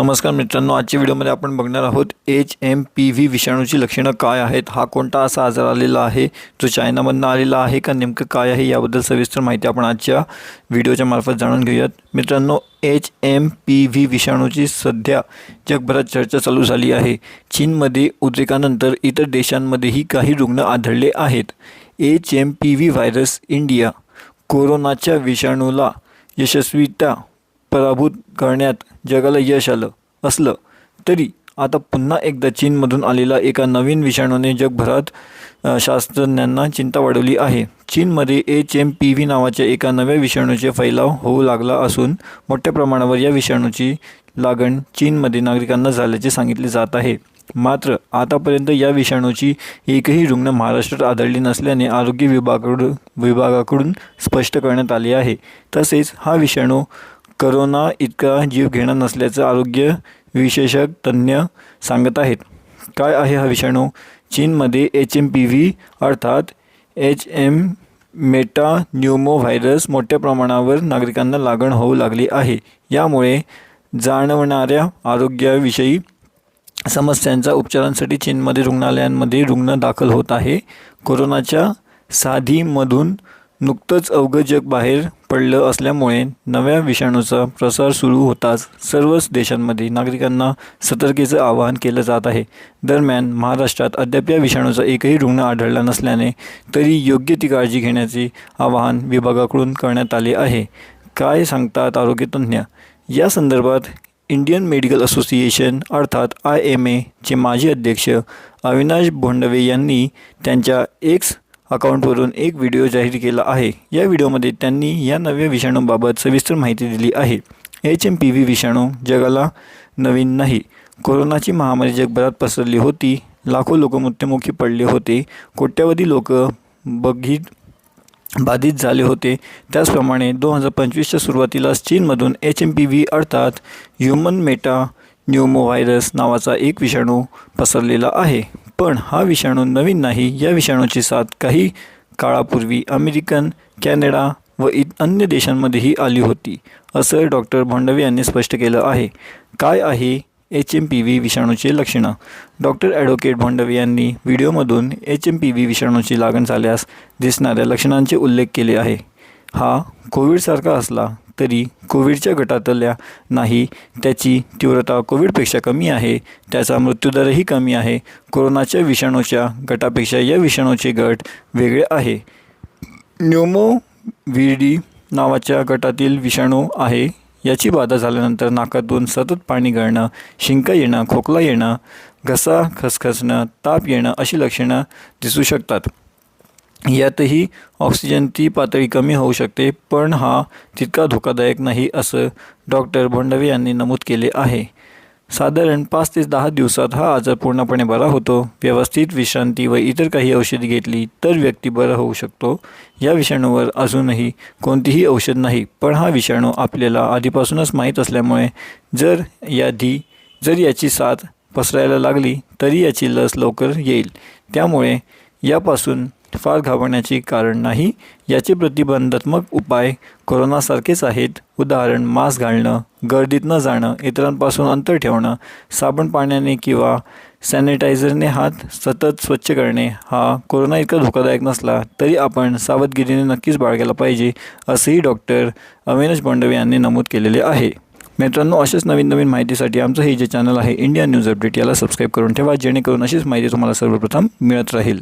नमस्कार मित्रांनो आजच्या व्हिडिओमध्ये आपण बघणार आहोत एच एम पी व्ही विषाणूची लक्षणं काय आहेत हा कोणता असा आजार आलेला आहे जो चायनामधनं आलेला आहे का नेमकं काय आहे याबद्दल सविस्तर माहिती आपण आजच्या व्हिडिओच्या मार्फत जाणून घेऊयात. मित्रांनो एच एम पी व्ही विषाणूची सध्या जगभरात चर्चा चालू झाली आहे. चीनमध्ये उद्रेकानंतर इतर देशांमध्येही काही रुग्ण आढळले आहेत. H M P V virus India कोरोनाच्या विषाणूला यशस्वीता पराभूत करण्यात जगाला यश आलं असलं तरी आता पुन्हा एकदा चीनमधून आलेला एका नवीन विषाणूने जगभरात शास्त्रज्ञांना चिंता वाढवली आहे. चीनमध्ये एच एम पी व्ही नावाच्या एका नव्या विषाणूचे फैलाव होऊ लागला असून मोठ्या प्रमाणावर या विषाणूची लागण चीनमध्ये नागरिकांना झाल्याचे सांगितले जात आहे. मात्र आतापर्यंत या विषाणूची एकही रुग्ण महाराष्ट्रात आढळली नसल्याने आरोग्य विभागाकडून विभागाकडून स्पष्ट करण्यात आले आहे. तसेच हा विषाणू करोना इतका जीव घेणार नसल्याचं आरोग्य विशेषज्ञ तज्ज्ञ सांगत आहेत. काय आहे हा विषाणू? चीनमध्ये एच एम पी व्ही अर्थात H M meta pneumo virus मोठ्या प्रमाणावर नागरिकांना लागण होऊ लागली आहे. यामुळे जाणवणाऱ्या आरोग्याविषयी समस्यांच्या उपचारांसाठी चीनमध्ये रुग्णालयांमध्ये रुग्ण दाखल होत आहे. कोरोनाच्या साधीमधून नुकतंच अवघं जग बाहेर पडलं असल्यामुळे नव्या विषाणूचा प्रसार सुरू होताच सर्वच देशांमध्ये नागरिकांना सतर्कतेचं आवाहन केलं जात आहे. दरम्यान महाराष्ट्रात अद्याप या विषाणूचा एकही रुग्ण आढळला नसल्याने तरी योग्य ती काळजी घेण्याचे आवाहन विभागाकडून करण्यात आले आहे. काय सांगतात आरोग्यतज्ञ या संदर्भात इंडियन मेडिकल असोसिएशन अर्थात आय एम एचे माजी अध्यक्ष अविनाश भोंडवे यांनी त्यांच्या एक्स अकाउंटवरून एक व्हिडिओ जाहीर केला आहे. या व्हिडिओमध्ये त्यांनी या नव्या विषाणूबाबत सविस्तर माहिती दिली आहे. एच एम पी व्ही विषाणू जगाला नवीन नाही. कोरोनाची महामारी जगभरात पसरली होती. लाखो लोक मृत्युमुखी पडले होते. कोट्यावधी लोक बघित बाधित झाले होते. त्याचप्रमाणे दोन हजार पंचवीसच्या सुरुवातीलाच चीनमधून एच एम पी व्ही अर्थात ह्युमन मेटा न्यूमो व्हायरस नावाचा एक विषाणू पसरलेला आहे. पण हा विषाणू नवीन नाही. या विषाणूची साथ काही काळापूर्वी अमेरिकन कॅनडा व इ अन्य देशांमध्येही आली होती असं डॉक्टर भोंडवे यांनी स्पष्ट केलं आहे. काय आहे एच एम पी व्ही विषाणूची लक्षणं? डॉक्टर ॲडव्होकेट भोंडवे यांनी व्हिडिओमधून एच एम पी व्ही विषाणूची लागण झाल्यास दिसणाऱ्या लक्षणांचे उल्लेख केले आहे. हा कोविडसारखा असला तरी कोविडच्या गटातल्या नाही त्याची तीव्रता कोविडपेक्षा कमी आहे त्याचा मृत्यूदरही कमी आहे. कोरोनाच्या विषाणूच्या गटापेक्षा या विषाणूचे गट वेगळे आहे. न्यूमो व्हिडी नावाच्या गटातील विषाणू आहे. याची बाधा झाल्यानंतर नाकातून सतत पाणी गळणं शिंका येणं खोकला येणं घसा खसखसणं ताप येणं अशी लक्षणं दिसू शकतात. यातही ऑक्सिजनची पातळी कमी होऊ शकते पण हा तितका धोकादायक नाही असं डॉक्टर भोंडवे यांनी नमूद केले आहे. साधारण पाच ते दहा दिवसात हा आजार पूर्णपणे बरा होतो. व्यवस्थित विश्रांती व इतर काही औषधी घेतली तर व्यक्ती बरा होऊ शकतो. या विषाणूवर अजूनही कोणतीही औषध नाही पण हा विषाणू आपल्याला आधीपासूनच माहीत असल्यामुळे जर याधी जर याची साथ पसरायला लागली तरी याची लस लवकर येईल. त्यामुळे यापासून फार घाबरण्याचे कारण नाही याचे प्रतिबंधात्मक उपाय कोरोनासारखेच आहेत. उदाहरण मास्क घालणं गर्दीत न जाणं इतरांपासून अंतर ठेवणं साबण पाण्याने किंवा सॅनिटायझरने हात सतत स्वच्छ करणे हा कोरोना इतका धोकादायक नसला तरी आपण सावधगिरीने नक्कीच बाळगायला पाहिजे असंही डॉक्टर अविनाश बंडवे यांनी नमूद केलेले आहे. मित्रांनो अशाच नवीन नवीन माहितीसाठी आमचं हे जे चॅनल आहे इंडिया न्यूज अपडेट याला सबस्क्राईब करून ठेवा जेणेकरून अशीच माहिती तुम्हाला सर्वप्रथम मिळत राहील.